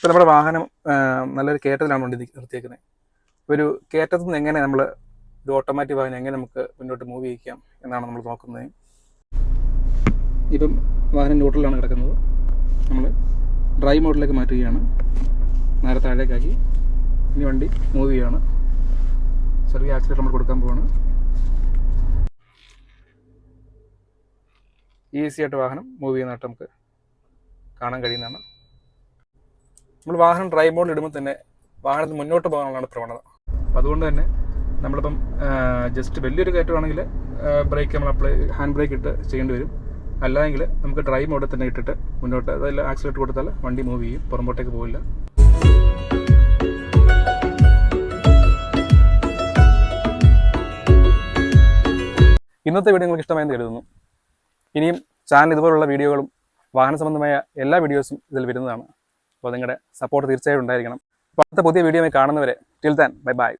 ഇപ്പോൾ നമ്മുടെ വാഹനം നല്ലൊരു കയറ്റത്തിലാണ് വണ്ടി നിർത്തിയേക്കുന്നത് ഒരു കയറ്റത്തിൽ നിന്ന് എങ്ങനെ നമ്മൾ ഒരു ഓട്ടോമാറ്റിക് വാഹനം എങ്ങനെ നമുക്ക് മുന്നോട്ട് മൂവ് ചെയ്യിക്കാം എന്നാണ് നമ്മൾ നോക്കുന്നത്. ഇപ്പം വാഹനം ന്യൂട്രലാണ് കിടക്കുന്നത്. നമ്മൾ ഡ്രൈവ് മോഡിലേക്ക് മാറ്റുകയാണ്. നേരെ താഴേക്കാക്കി. ഇനി വണ്ടി മൂവ് ചെയ്യുകയാണ് ചെറിയ ആക്സിലേറ്റർ നമ്മൾ കൊടുക്കാൻ പോവാണ്. ഈസി ആയിട്ട് വാഹനം മൂവ് ചെയ്യുന്നതായിട്ട് നമുക്ക് കാണാൻ കഴിയുന്നതാണ്. നമ്മൾ വാഹനം ഡ്രൈവ് മോഡിൽ ഇടുമ്പോൾ തന്നെ വാഹനത്തിന് മുന്നോട്ട് പോകാനുള്ളതാണ് പ്രവണത. അപ്പം അതുകൊണ്ട് തന്നെ നമ്മളിപ്പം ജസ്റ്റ് വലിയൊരു കയറ്റമാണെങ്കിൽ ബ്രേക്ക് നമ്മൾ അപ്ലൈ ഹാൻഡ് ബ്രേക്ക് ഇട്ട് ചെയ്യേണ്ടി വരും. അല്ലെങ്കിൽ നമുക്ക് ഡ്രൈവ് മോഡിൽ തന്നെ ഇട്ടിട്ട് മുന്നോട്ട് അതായത് ആക്സിലേറ്റ് കൊടുത്താൽ വണ്ടി മൂവ് ചെയ്യും പുറമ്പോട്ടേക്ക് പോകില്ല ഇന്നത്തെ വീഡിയോ നിങ്ങൾക്ക് ഇഷ്ടമായെന്ന് കരുതുന്നു. ഇനിയും ചാനൽ ഇതുപോലുള്ള വീഡിയോകളും വാഹന സംബന്ധമായ എല്ലാ വീഡിയോസും ഇതിൽ വരുന്നതാണ്. അപ്പോൾ നിങ്ങളുടെ സപ്പോർട്ട് തീർച്ചയായും ഉണ്ടായിരിക്കണം. അപ്പോൾ അടുത്ത പുതിയ വീഡിയോ കാണുന്നവരെ ടിൽ താൻ ബൈ ബൈ